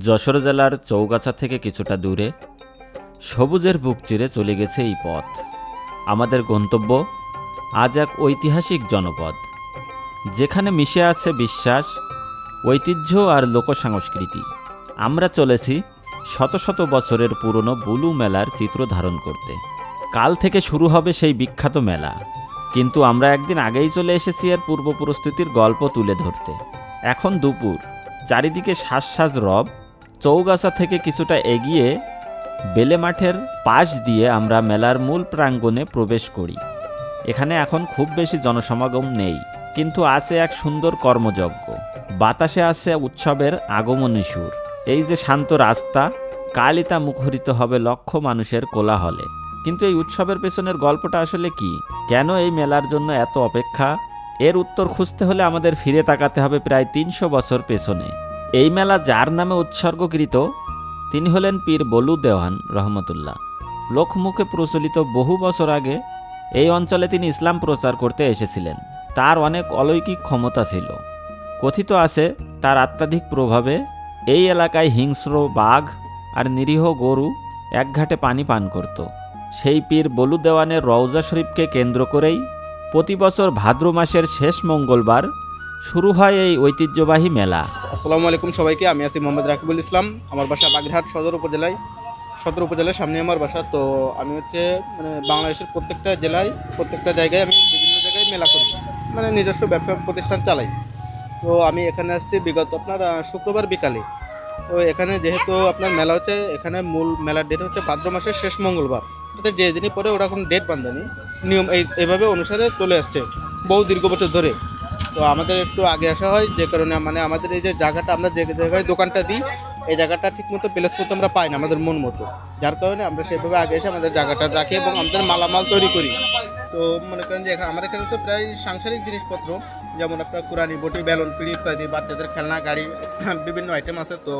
যশোর জেলার চৌগাছা থেকে কিছুটা দূরে সবুজের বুক চিরে চলে গেছে এই পথ। আমাদের গন্তব্য আজ এক ঐতিহাসিক জনপদ। যেখানে মিশে আছে বিশ্বাস, ঐতিহ্য আর লোকসংস্কৃতি। আমরা চলেছি শত শত বছরের পুরনো বুলু মেলার চিত্র ধারণ করতে। কাল থেকে শুরু হবে সেই বিখ্যাত মেলা। কিন্তু আমরা একদিন আগেই চলে এসেছি এর পূর্ব প্রস্তুতির গল্প তুলে ধরতে। এখন দুপুর, চারিদিকে শ্বাস রব চৌগাছা থেকে কিছুটা এগিয়ে বেলে মাঠের পাশ দিয়ে আমরা মেলার মূল প্রাঙ্গণে প্রবেশ করি। এখানে এখন খুব বেশি জনসমাগম নেই, কিন্তু আছে এক সুন্দর কর্মযজ্ঞ। বাতাসে আছে উৎসবের আগমনী সুর। এই যে শান্ত রাস্তা, কালই তা মুখরিত হবে লক্ষ মানুষের কোলাহলে। কিন্তু এই উৎসবের পেছনের গল্পটা আসলে কি? কেন এই মেলার জন্য এত অপেক্ষা? এর উত্তর খুঁজতে হলে আমাদের ফিরে তাকাতে হবে প্রায় তিনশো বছর পেছনে। এই মেলা যার নামে উৎসর্গকৃত, তিনি হলেন পীর বলু দেওয়ান, রহমতুল্লাহ। লোকমুখে প্রচলিত বহু বছর আগে এই অঞ্চলে তিনি ইসলাম প্রচার করতে এসেছিলেন। তার অনেক অলৌকিক ক্ষমতা ছিল। কথিত আছে, তার অত্যাধিক প্রভাবে এই এলাকায় হিংস্র, বাঘ আর নিরীহ গরু একঘাটে পানি পান করত। সেই পীর বলু দেওয়ানের রওজা শরীফকে কেন্দ্র করেই প্রতি বছর ভাদ্র মাসের শেষ মঙ্গলবার শুরু হয় এই ঐতিহ্যবাহী মেলা। আসসালামু আলাইকুম সবাইকে, আমি আছি মোহাম্মদ রাকিবুল ইসলাম। আমার বাসা বাগেরহাট সদর উপজেলায়। সদর উপজেলার সামনে আমার বাসা। তো আমি হচ্ছে মানে বাংলাদেশের প্রত্যেকটা জেলায়, প্রত্যেকটা জায়গায় আমি বিভিন্ন জায়গায় মেলা করি। মানে নিজস্ব ব্যবসা প্রতিষ্ঠান চালাই। তো আমি এখানে আসছি বিগত আপনার শুক্রবার বিকালে। তো এখানে যেহেতু আপনার মেলা হচ্ছে, এখানে মূল মেলার ডেট হচ্ছে ভাদ্র মাসের শেষ মঙ্গলবার। তাতে যে দিনই পরে ওরা কোনো ডেট বাঁধেনি, নিয়ম এই, এইভাবে অনুসারে চলে আসছে। বহু দীর্ঘ বছর ধরে। তো আমাদের একটু আগে আসা হয়, যে কারণে মানে আমাদের এই যে জায়গাটা আমরা যে জায়গায় দোকানটা দিই, এই জায়গাটা ঠিক মতো প্লেস মতো আমরা পাই না আমাদের মন মতো। যার কারণে আমরা সেভাবে আগে এসে আমাদের জায়গাটা রাখি এবং আমাদের মালামাল তৈরি করি। তো মনে করেন যে আমাদের এখানে তো প্রায় সাংসারিক জিনিসপত্র। যেমন আপনার কুরানি বটি, বেলুন, পিড়ি ইত্যাদি, বাচ্চাদের খেলনা, গাড়ি, বিভিন্ন আইটেম আছে। তো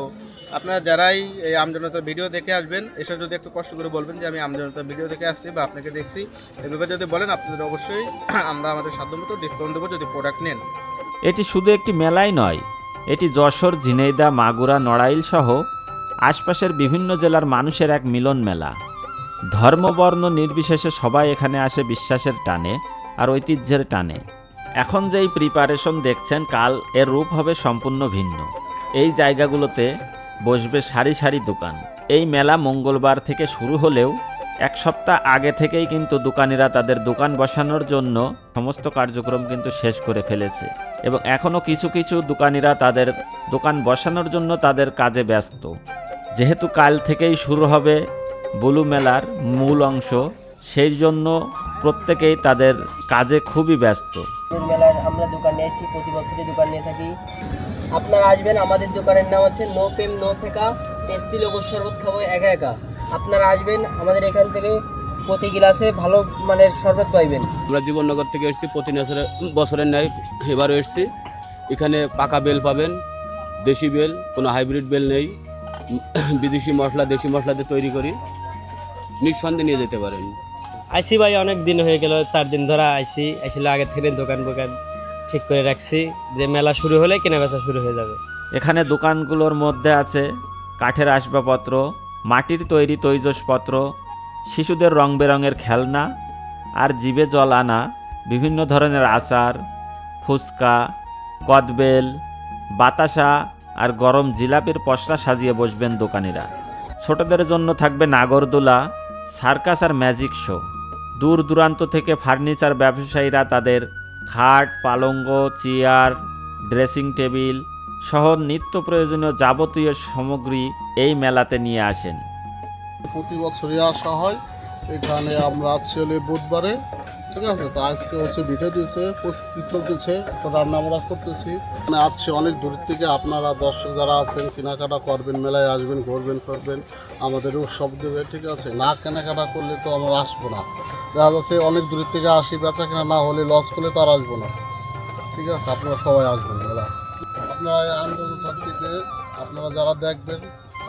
আপনারা যারাই এই আমজনতার ভিডিও দেখে আসবেন, এসে যদি একটু কষ্ট করে বলবেন যে আমি আমজনতার ভিডিও দেখে আসছি বা আপনাকে দেখছি, এভাবে যদি বলেন, আপনাদের অবশ্যই আমরা আমাদের সাধ্যমতো ডিসকাউন্ট দেবো যদি প্রোডাক্ট নেন। এটি শুধু একটি মেলাই নয়, এটি যশোর, ঝিনাইদা, মাগুরা, নড়াইল সহ আশপাশের বিভিন্ন জেলার মানুষের এক মিলন মেলা। ধর্মবর্ণ নির্বিশেষে সবাই এখানে আসে বিশ্বাসের টানে আর ঐতিহ্যের টানে। এখন যেই প্রিপারেশন দেখছেন, কাল এর রূপ হবে সম্পূর্ণ ভিন্ন। এই জায়গাগুলোতে বসবে সারি সারি দোকান। এই মেলা মঙ্গলবার থেকে শুরু হলেও এক সপ্তাহ আগে থেকেই কিন্তু দোকানিরা তাদের দোকান বসানোর জন্য সমস্ত কার্যক্রম কিন্তু শেষ করে ফেলেছে এবং এখনও কিছু কিছু দোকানিরা তাদের দোকান বসানোর জন্য তাদের কাজে ব্যস্ত। যেহেতু কাল থেকেই শুরু হবে বুলু মেলার মূল অংশ, সেই জন্য প্রত্যেকেই তাদের কাজে খুবই ব্যস্ত। মেলার আমরা দোকান নিয়ে এসেছি প্রতি বছরই দোকান নিয়ে থাকি। আপনারা আসবেন আমাদের দোকানের নাম আছে নো পেম নো সেকা টেস্টি লেবুর শরবত খাব একা একা। আপনারা আসবেন আমাদের এখান থেকে প্রতি গ্লাসে ভালো মানের শরবত পাইবেন। আমরা জীবননগর থেকে এসেছি প্রতি বছরে বছরের ন্যায় এবারও এসেছি। এখানে পাকা বেল পাবেন দেশি বেল কোনো হাইব্রিড বেল নেই। বিদেশি মশলা দেশি মশলা দিয়ে তৈরি করি। নিঃসন্দেহে নিয়ে যেতে পারেন। আইসি ভাই অনেক দিন হয়ে গেল, চার দিন ধরে আইসি। আসলে আগের থেকে দোকান বোকান ঠিক করে রাখছি, যে মেলা শুরু হলে কেনা বেচা শুরু হয়ে যাবে। এখানে দোকানগুলোর মধ্যে আছে কাঠের আসবাবপত্র, মাটির তৈরি তৈজসপত্র, শিশুদের রং বেরঙের খেলনা আর জিভে জল আনা, বিভিন্ন ধরনের আচার, ফুচকা, কদবেল, বাতাসা আর গরম জিলাপির পশলা সাজিয়ে বসবেন দোকানিরা। ছোটদের জন্য থাকবে নাগরদোলা, সার্কাস আর ম্যাজিক শো। দূর দূরান্ত থেকে ফার্নিচার ব্যবসায়ীরা তাদের খাট, পালঙ্গ, চেয়ার, ড্রেসিং টেবিল সহ নিত্য প্রয়োজনীয় যাবতীয় সামগ্রী এই মেলাতে নিয়ে আসেন। প্রতি বছরই আসা হয়। এখানে আমরা আছি হলে বুধবারে, ঠিক আছে? তো আজকে হচ্ছে পিঠে দিয়েছে, প্রস্তুতি চলতেছে রান্না আমরা করতেছি। মানে আসছে অনেক দূর থেকে আপনারা দর্শক যারা আছেন, কেনাকাটা করবেন, মেলায় আসবেন, ঘুরবেন করবেন আমাদের উৎসব দেবে, ঠিক আছে? না কেনাকাটা করলে তো আমরা আসব না। দেখা যাচ্ছে অনেক দূর থেকে আসি বেচা কেনা না হলে লস করলে তো আর আসব না। ঠিক আছে, আপনারা সবাই আসবেন মেলা আপনারা আন্দোলন থেকে আপনারা যারা দেখবেন,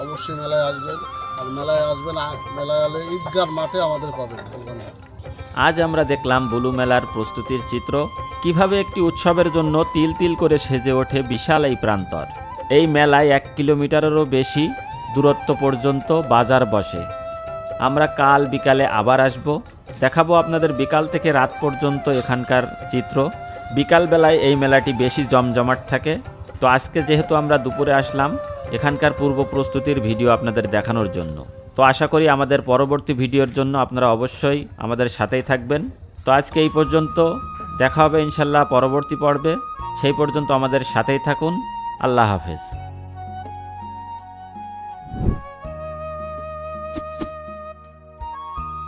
অবশ্যই মেলায় আসবেন। আর মেলায় আসবেন মেলায় এলে ঈদগার মাঠে আমাদের পাবেন আজ আমরা দেখলাম বুলু মেলার প্রস্তুতির চিত্র, কীভাবে একটি উৎসবের জন্য তিল তিল করে সেজে ওঠে বিশাল এই প্রান্তর। এই মেলায় এক কিলোমিটারেরও বেশি দূরত্ব পর্যন্ত বাজার বসে। আমরা কাল বিকালে আবার আসব। দেখাবো আপনাদের বিকাল থেকে রাত পর্যন্ত এখানকার চিত্র। বিকালবেলায় এই মেলাটি বেশি জমজমাট থাকে। তো আজকে যেহেতু আমরা দুপুরে আসলাম, এখানকার পূর্ব প্রস্তুতির ভিডিও আপনাদের দেখানোর জন্য। তো আশা করি আমাদের পরবর্তী ভিডিওর জন্য আপনারা অবশ্যই আমাদের সাথেই থাকবেন। তো আজকে এই পর্যন্ত দেখা হবে ইনশাল্লাহ পরবর্তী পর্বে। সেই পর্যন্ত আমাদের সাথেই থাকুন। আল্লাহ হাফেজ।